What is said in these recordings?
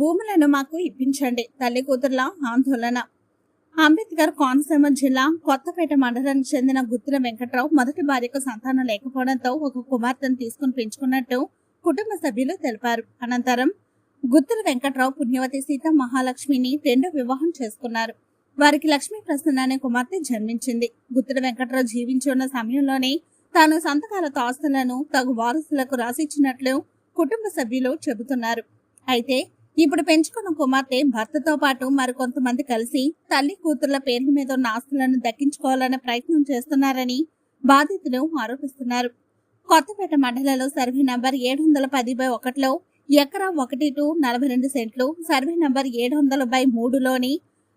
భూములను మాకు ఇప్పించండి. తల్లి కూతుర్ల ఆందోళన. అంబేద్కర్ కోనసీమ జిల్లా కొత్తపేట మండలానికి చెందిన గుత్తుల వెంకట్రావు మొదటి భార్యకు సంతానం లేకపోవడంతో ఒక కుమార్తెను తీసుకుని పెంచుకున్నట్టు కుటుంబ సభ్యులు తెలిపారు. అనంతరం గుత్తుల వెంకట్రావు పుణ్యవతి సీత మహాలక్ష్మిని రెండో వివాహం చేసుకున్నారు. వారికి లక్ష్మీ ప్రసన్న అనే కుమార్తె జన్మించింది. గుత్తుల వెంకట్రావు జీవించి ఉన్న సమయంలోనే తాను సంతకాలతో ఆస్తులను తగు వారసులకు రాసిచ్చినట్లు కుటుంబ సభ్యులు చెబుతున్నారు. అయితే ఇప్పుడు పెంచుకున్న కుమార్తె భర్తతో పాటు మరికొంతమంది కలిసి తల్లి కూతుర్ల పేర్ల మీద ఉన్న ఆస్తులను దక్కించుకోవాలనే ప్రయత్నం చేస్తున్నారని బాధితులు ఆరోపిస్తున్నారు. కొత్తపేట మండలంలో సర్వే నంబర్ ఏడు వందల పది బై ఒకటిలో ఎకరా ఒకటి టు నలభై రెండు సెంట్లు సర్వే నంబర్ ఏడు వందల బై మూడులోని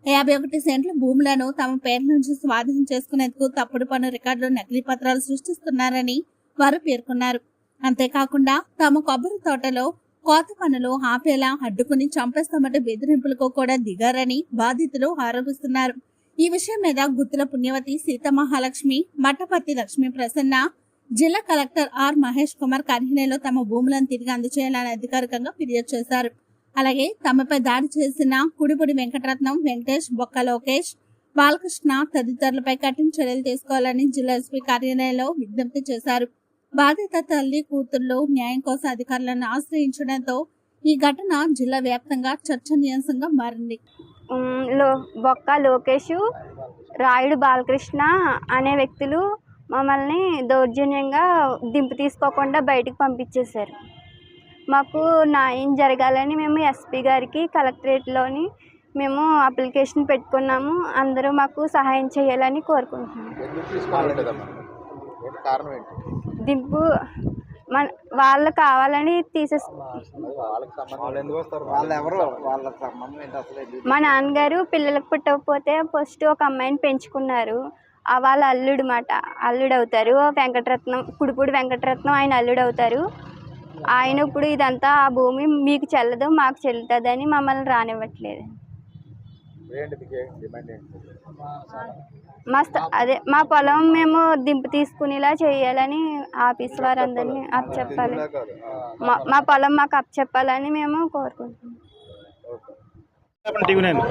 యాభై ఒకటి సెంట్ల భూములను తమ పేర్ల నుంచి స్వాధీనం చేసుకునేందుకు తప్పుడు పన్ను రికార్డులు నకిలీ పత్రాలు సృష్టిస్తున్నారని వారు పేర్కొన్నారు. అంతేకాకుండా తమ కొబ్బరి తోటలో కోత పనులు ఆపేలా అడ్డుకుని చంపేస్తామంటే బెదిరింపులకు కూడా దిగారని బాధితులు ఆరోపిస్తున్నారు. ఈ విషయం మీద గుత్తుల పుణ్యవతి సీతమహాలక్ష్మి మట్టపర్తి లక్ష్మీ ప్రసన్న జిల్లా కలెక్టర్ ఆర్ మహేష్ కుమార్ కార్యాలయంలో తమ భూములను తిరిగి అందజేయాలని అధికారికంగా ఫిర్యాదు చేశారు. అలాగే తమపై దాడి చేసిన కుడిపొడి వెంకటరత్నం వెంకటేష్ బొక్క లోకేష్ బాలకృష్ణ తదితరులపై కఠిన చర్యలు తీసుకోవాలని జిల్లా ఎస్పీ కార్యాలయంలో విజ్ఞప్తి చేశారు. బాధిత తల్లి కూతుర్లు న్యాయం కోసం అధికారులను ఆశ్రయించడంతో ఈ ఘటన జిల్లా వ్యాప్తంగా చర్చనీయాంశంగా మారింది. లో బొక్క లోకేష్ రాయుడు బాలకృష్ణ అనే వ్యక్తులు మమ్మల్ని దౌర్జన్యంగా దింపు తీసుకోకుండా బయటికి పంపించేశారు. మాకు న్యాయం జరగాలని మేము ఎస్పీ గారికి కలెక్టరేట్లోని మేము అప్లికేషన్ పెట్టుకున్నాము. అందరూ మాకు సహాయం చేయాలని కోరుకుంటున్నాము దింపు మన వాళ్ళు కావాలని తీసేస్ మా నాన్నగారు పిల్లలకు పుట్టకపోతే ఫస్ట్ ఒక అమ్మాయిని పెంచుకున్నారు. ఆ వాళ్ళ అల్లుడు మాట. అల్లుడు అవుతారు వెంకటరత్నం కుడిపూడి వెంకటరత్నం ఆయన అల్లుడు అవుతారు ఆయన ఇప్పుడు ఇదంతా ఆ భూమి మీకు చెల్లదు మాకు చెల్లుతుందని మమ్మల్ని రానివ్వట్లేదు. మా అదే మా పొలం మేము దింపు తీసుకునేలా చేయాలని ఆఫీస్ వారందరినీ అప్ చెప్పాలి. మా మా పొలం మాకు అప్ చెప్పాలని మేము కోరుకుంటున్నాం.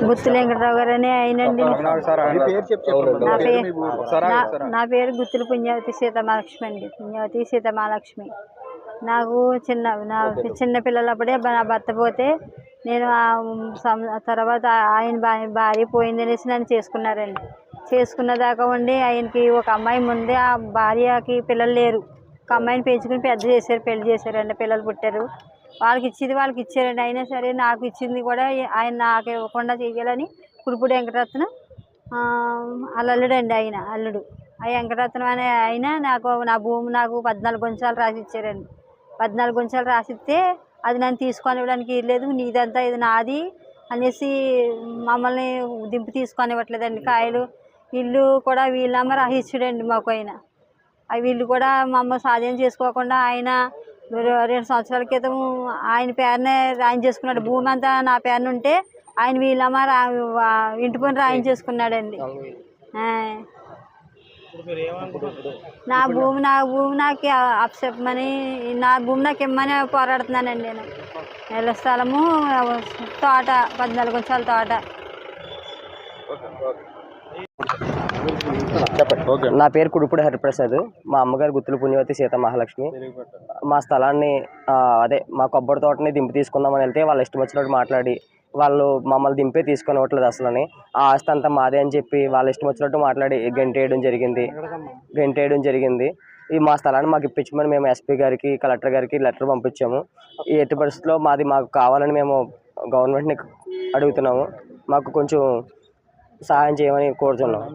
గుత్తు వెంకటరావు గారు అని చెప్పండి నా పేరు నా- పేరు గుత్తుల పుణ్యవతి సీతమహాలక్ష్మి అండి. పుణ్యవతి సీతమహాలక్ష్మి నాకు చిన్న నా చిన్న పిల్లలప్పుడే బ- నా భర్త పోతే నేను ఆ సం- ఆ తర్వాత ఆయన భార్య పోయిందనేసి నన్ను చేసుకున్నారండి. చేసుకున్న దాకా ఉండి ఆయనకి ఒక అమ్మాయి ముందే ఆ భార్యకి పిల్లలు లేరు. ఒక అమ్మాయిని పెంచుకుని పెద్ద చేశారు పెళ్ళి చేశారండి పిల్లలు పుట్టారు. వాళ్ళకి ఇచ్చింది వాళ్ళకి ఇచ్చారండి. అయినా సరే నాకు ఇచ్చింది కూడా ఆయన నాకు ఇవ్వకుండా చేయాలని కుడిపూడి వెంకటరత్నం ఆ, వాళ్ళ ఆయన అల్లుడు. ఆ వెంకటరత్నం అనే ఆయన నాకు నా భూమి నాకు పద్నాలుగు గుంచాలు రాసి ఇచ్చారండి పద్నాలుగు గుంచాలు రాసిస్తే అది నన్ను తీసుకొని ఇవ్వడానికి లేదు. నీదంతా ఇది నాది అనేసి మమ్మల్ని దింపు తీసుకొని ఇవ్వట్లేదండి కాయలు ఇల్లు కూడా వీళ్ళమ్మ రాసిచ్చాడండి మాకు ఆయన ఆ వీళ్ళు కూడా మమ్మల్ని స్వాధీనం చేసుకోకుండా ఆయన రెండు సంవత్సరాల క్రితం ఆయన పేరునే రాయం చేసుకున్నాడు భూమి అంతా నా పేరున ఉంటే ఆయన వీళ్ళమ్మ రా ఇంటి పని రాయం చేసుకున్నాడండి నా భూమి నా భూమి నాకు అప్పచెప్పమని నా భూమి నాకు ఇమ్మని పోరాడుతున్నానండి నేను. నెల స్థలము తోట పద్నాలుగు కొంచెం తోట. చెప్పండి. నా పేరు కుడుపుడి హరిప్రసాద్. మా అమ్మగారు గుత్తుల పుణ్యవతి సీత మహాలక్ష్మి. మా స్థలాన్ని అదే మా కొబ్బరి తోటని దింపి తీసుకుందామని వెళ్తే వాళ్ళు ఇష్టం వచ్చినట్టు మాట్లాడి వాళ్ళు మమ్మల్ని దింపే తీసుకొని ఇవ్వట్లేదు అసలని. ఆ ఆస్తి అంతా మాదే అని చెప్పి వాళ్ళ ఇష్టం వచ్చినట్టు మాట్లాడి గెంటేయడం జరిగింది. గెంటేయడం జరిగింది. ఈ మా స్థలాన్ని మాకు ఇప్పించమని మేము ఎస్పీ గారికి కలెక్టర్ గారికి లెటర్ పంపించాము. ఈ ఎట్టి పరిస్థితుల్లో మాది మాకు కావాలని మేము గవర్నమెంట్ని అడుగుతున్నాము. మాకు కొంచెం సహాయం చేయమని కోరుతున్నాము.